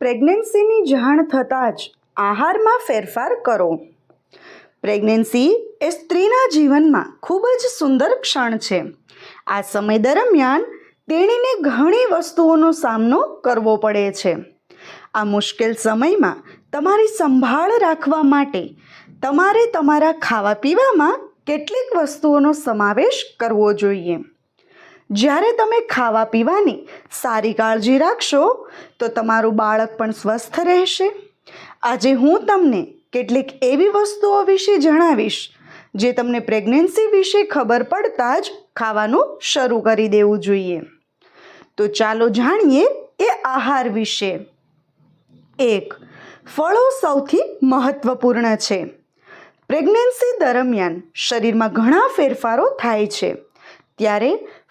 પ્રેગ્નન્સીની જાણ થતાં જ આહારમાં ફેરફાર કરો. પ્રેગ્નન્સી એ સ્ત્રીના જીવનમાં ખૂબ જ સુંદર ક્ષણ છે. આ સમય દરમિયાન તેણીને ઘણી વસ્તુઓનો સામનો કરવો પડે છે. આ મુશ્કેલ સમયમાં તમારી સંભાળ રાખવા માટે તમારે તમારા ખાવા પીવામાં કેટલીક વસ્તુઓનો સમાવેશ કરવો જોઈએ. જ્યારે તમે ખાવા પીવાની સારી કાળજી રાખશો, તો તમારું બાળક પણ સ્વસ્થ રહેશે. આજે હું તમને કેટલીક એવી વસ્તુઓ વિશે જણાવીશ, જે તમને પ્રેગ્નન્સી વિશે ખબર પડતા જ ખાવાનું શરૂ કરી દેવું જોઈએ. તો ચાલો જાણીએ એ આહાર વિશે. એક, ફળો સૌથી મહત્વપૂર્ણ છે. પ્રેગ્નન્સી દરમિયાન શરીરમાં ઘણા ફેરફારો થાય છે. ત્યારે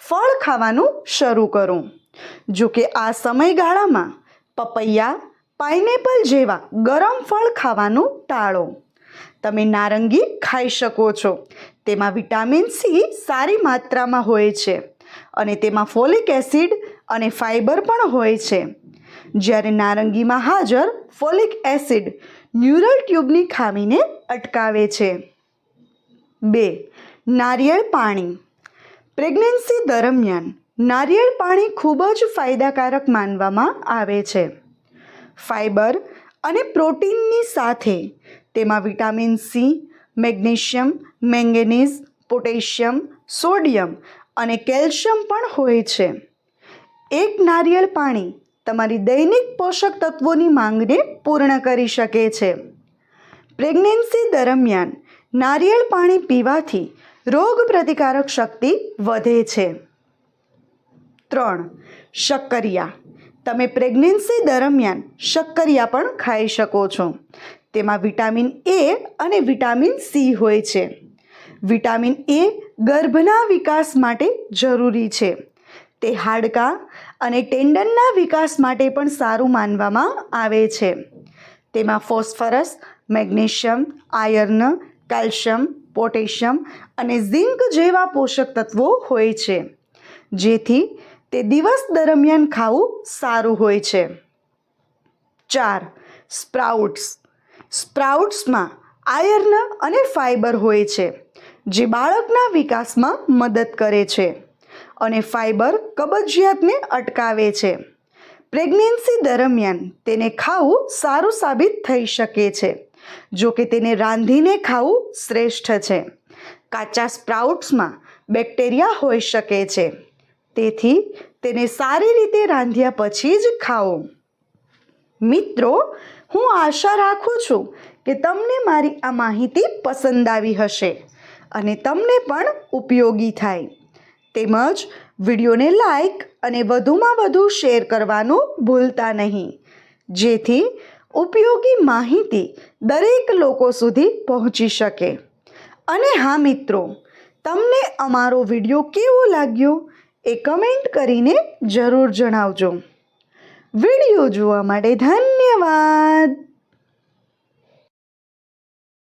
ફળ ખાવાનું શરૂ કરો. જો કે આ સમયગાળામાં પપૈયા, પાઇનેપલ જેવા ગરમ ફળ ખાવાનું ટાળો. તમે નારંગી ખાઈ શકો છો. તેમાં વિટામિન સી સારી માત્રામાં હોય છે અને તેમાં ફોલિક એસિડ અને ફાઇબર પણ હોય છે. જ્યારે નારંગીમાં હાજર ફોલિક એસિડ ન્યુરલ ટ્યુબની ખામીને અટકાવે છે. બે, નારિયેળ પાણી. પ્રેગ્નન્સી દરમિયાન નારિયેળ પાણી ખૂબ જ ફાયદાકારક માનવામાં આવે છે. ફાઇબર અને પ્રોટીનની સાથે તેમાં vitamin C, magnesium, manganese, potassium, sodium અને કેલ્શિયમ પણ હોય છે. એક નારિયેળ પાણી તમારી દૈનિક પોષક તત્વોની માંગને પૂર્ણ કરી શકે છે. પ્રેગ્નન્સી દરમિયાન નારિયેળ પાણી પીવાથી રોગ પ્રતિકારક શક્તિ વધે છે. ત્રણ, શક્કરિયા. તમે પ્રેગ્નન્સી દરમિયાન શક્કરિયા પણ ખાઈ શકો છો. તેમાં વિટામિન એ અને વિટામિન સી હોય છે. વિટામિન એ ગર્ભના વિકાસ માટે જરૂરી છે. તે હાડકાં અને ટેન્ડનના વિકાસ માટે પણ સારું માનવામાં આવે છે. તેમાં phosphorus, magnesium, iron, calcium potassium અને ઝિંક જેવા પોષક તત્વો હોય છે, જેથી તે દિવસ દરમિયાન ખાવું સારું હોય છે. ચાર, સ્પ્રાઉટ્સ. સ્પ્રાઉટ્સમાં આયર્ન અને ફાઇબર હોય છે, જે બાળકના વિકાસમાં મદદ કરે છે અને ફાઇબર કબજિયાતને અટકાવે છે. પ્રેગ્નન્સી દરમિયાન તેને ખાવું સારું સાબિત થઈ શકે છે. જો કે તેને રાંધીને ખાવું શ્રેષ્ઠ છે. કાચા સ્પ્રાઉટ્સમાં બેક્ટેરિયા હોઈ શકે છે. તેથી તેને સારી રીતે રાંધ્યા પછી જ ખાઓ. મિત્રો, હું આશા રાખું છું કે તમને મારી આ માહિતી પસંદ આવી હશે અને તમને પણ ઉપયોગી થાય. તેમજ વિડીયોને લાઈક અને વધુમાં વધુ શેર કરવાનું ભૂલતા નહીં. જેથી ઉપયોગી માહિતી દરેક લોકો સુધી પહોંચી શકે. અને હા, મિત્રો, તમને અમારો વીડિયો કેવો લાગ્યો એ કમેન્ટ કરીને જરૂર જણાવજો. વીડિયો જોવા માટે ધન્યવાદ!